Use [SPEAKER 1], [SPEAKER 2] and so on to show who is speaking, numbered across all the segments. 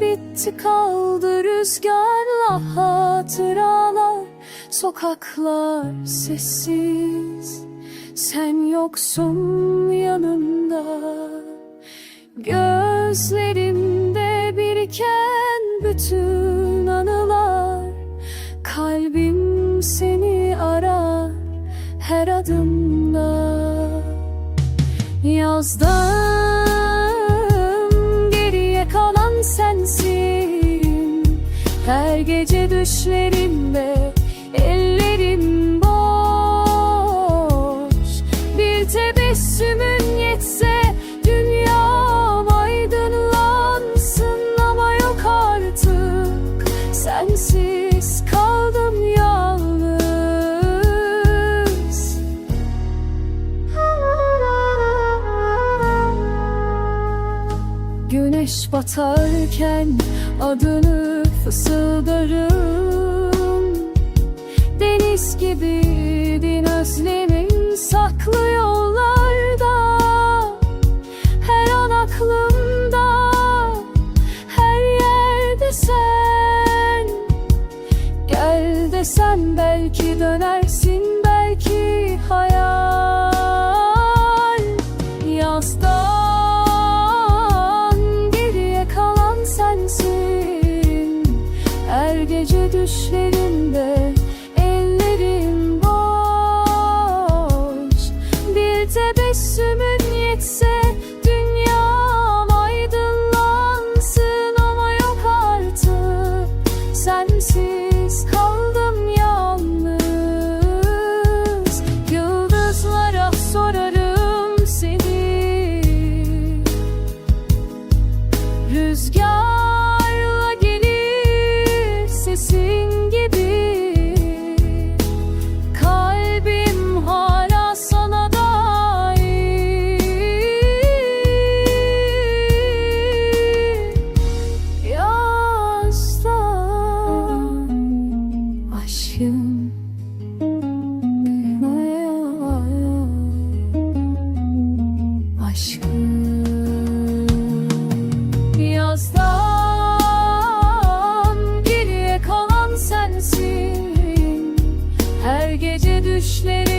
[SPEAKER 1] bitti kaldı rüzgarla hatıralar Sokaklar sessiz. Sen yoksun yanımda. Gözlerimde biriken bütün anılar. Kalbim seni arar her adımda. Yazdım Her gece düşlerimde ellerim boş. Bir tebessümün yetse dünyam aydınlansın Ama yok artık. Sensiz kaldım yalnız. Güneş batarken adını fısıldarım Deniz gibiydin özlemin saklı yollarda. Her an aklımda, her yerde sen. Gel desem belki dönersin gece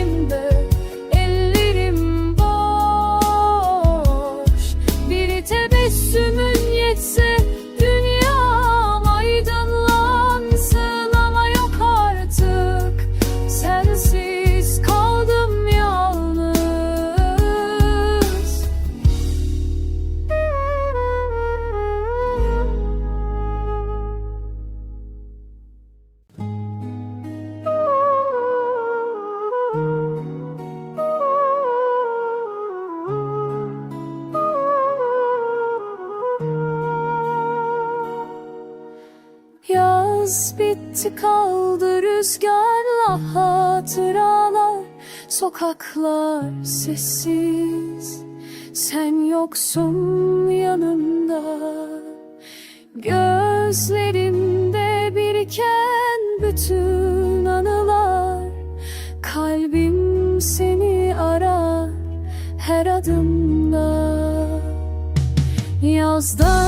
[SPEAKER 1] Yaz bitti kaldı rüzgarla hatıralar Sokaklar sessiz. Sen yoksun yanımda. Gözlerimde biriken bütün anılar. Kalbim seni arar her adımda. Yazdım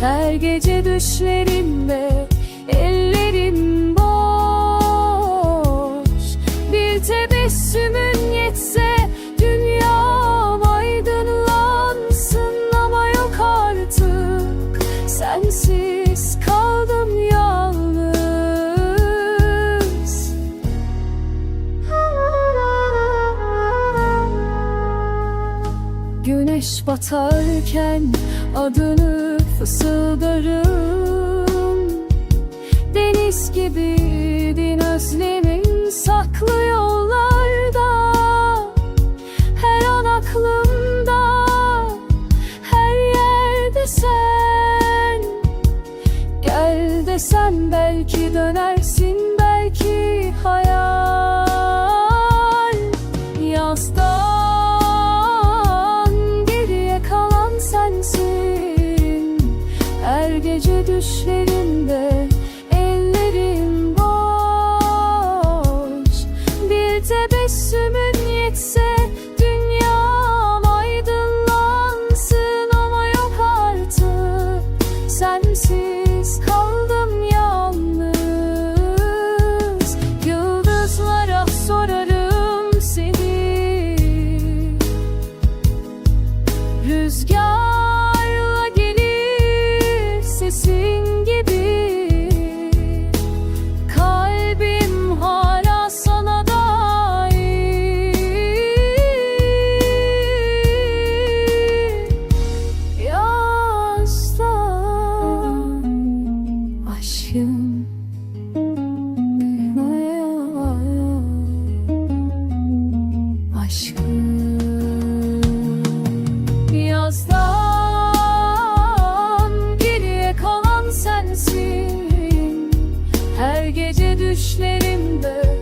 [SPEAKER 1] Her gece düşlerimde ellerim boş. Bir tebessümün yetse dünyam aydınlansın Ama yok artık. Sensiz kaldım yalnız. Güneş batarken adını fısıldarım. Deniz gibiydin özlemin saklı yollarda Her an aklımda, her yerde sen. Gel desem belki dönersin boş Bir düşlerimde